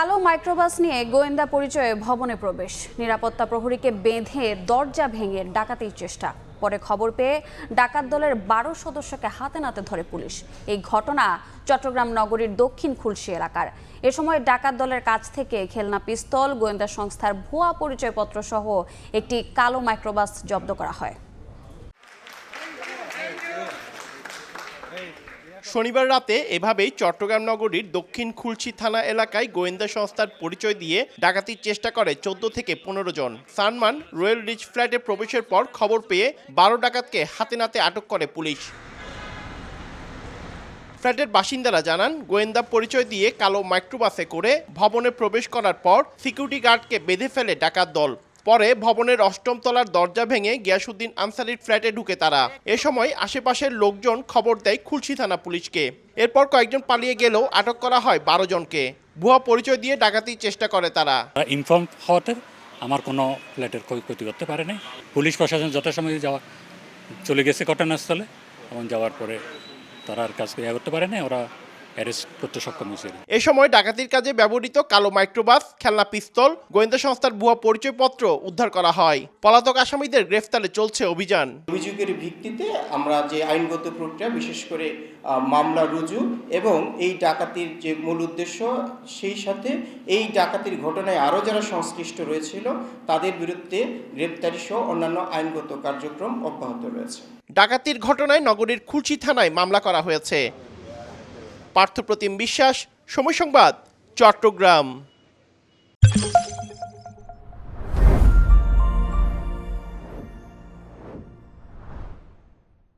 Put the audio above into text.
কালো মাইক্রোবাস নিয়ে গোয়েন্দা পরিচয়ে ভবনে প্রবেশ। নিরাপত্তা প্রহরীকে বেঁধে দরজা ভেঙে ডাকাতির চেষ্টা। পরে খবর পেয়ে ডাকাত দলের বারো সদস্যকে হাতে নাতে ধরে পুলিশ। এই ঘটনা চট্টগ্রাম নগরীর দক্ষিণ খুলশি এলাকার। এ সময় ডাকাত দলের কাছ থেকে খেলনা পিস্তল, গোয়েন্দা সংস্থার ভুয়া পরিচয়পত্র সহ একটি কালো মাইক্রোবাস জব্দ করা হয়। শনিবার রাতে এভাবেই চট্টগ্রাম নগরীর দক্ষিণ খুলশি থানা এলাকায় গোয়েন্দা সংস্থার পরিচয় দিয়ে ডাকাতির চেষ্টা করে চোদ্দ থেকে পনেরো জন। সানমান রয়্যাল রিচ ফ্ল্যাটে প্রবেশের পর খবর পেয়ে বারো ডাকাতকে হাতে নাতে আটক করে পুলিশ। ফ্ল্যাটের বাসিন্দারা জানান, গোয়েন্দা পরিচয় দিয়ে কালো মাইক্রোবাসে করে ভবনে প্রবেশ করার পর সিকিউরিটি গার্ডকে বেঁধে ফেলে ডাকাত দল। পরে ভবনের অষ্টম তলার দরজা ভেঙে গিয়াসুদ্দিন আনসারির ফ্ল্যাটে ঢুকে তারা। এ সময় আশেপাশের লোকজন খবর দেয় খুলশি থানা পুলিশকে। এরপর কয়েকজন পালিয়ে গেলেও আটক করা হয় বারো জনকে। ভুয়া পরিচয় দিয়ে ডাকাতির চেষ্টা করে তারা। ইনফর্ম হওয়াতে আমার কোনো ফ্ল্যাটের ক্ষয় ক্ষতি করতে পারে নাই। পুলিশ প্রশাসন যথাসময়ে যাওয়া চলে গেছে ঘটনাস্থলে এবং যাওয়ার পরে তারা আর কাজ করতে পারে নাই। ওরা অ্যারেস্ট করতে সক্ষম হয়েছে এ সময় ডাকাতির কাজে ব্যবহৃত কালো মাইক্রোবাস খেলনা পিস্তল গোয়েন্দা সংস্থার ভুয়া পরিচয়পত্র উদ্ধার করা হয়। পলাতক আসামিদের গ্রেফতারে চলছে অভিযান। অভিযোগের ভিত্তিতে আমরা যে আইনগত প্রক্রিয়া বিশেষ করে আহ, মামলা রুজু এবং এই ডাকাতির যে মূল উদ্দেশ্য সেই সাথে এই ডাকাতির ঘটনায় আরও যারা সংশ্লিষ্ট রয়েছিল তাদের বিরুদ্ধে গ্রেপ্তারি সহ অন্যান্য আইনগত কার্যক্রম অব্যাহত রয়েছে। ডাকাতির ঘটনায় নগরীর খুলশি থানায় মামলা করা হয়েছে। পার্থপ্রতিম বিশ্বাস সময় সংবাদ চট্টগ্রাম।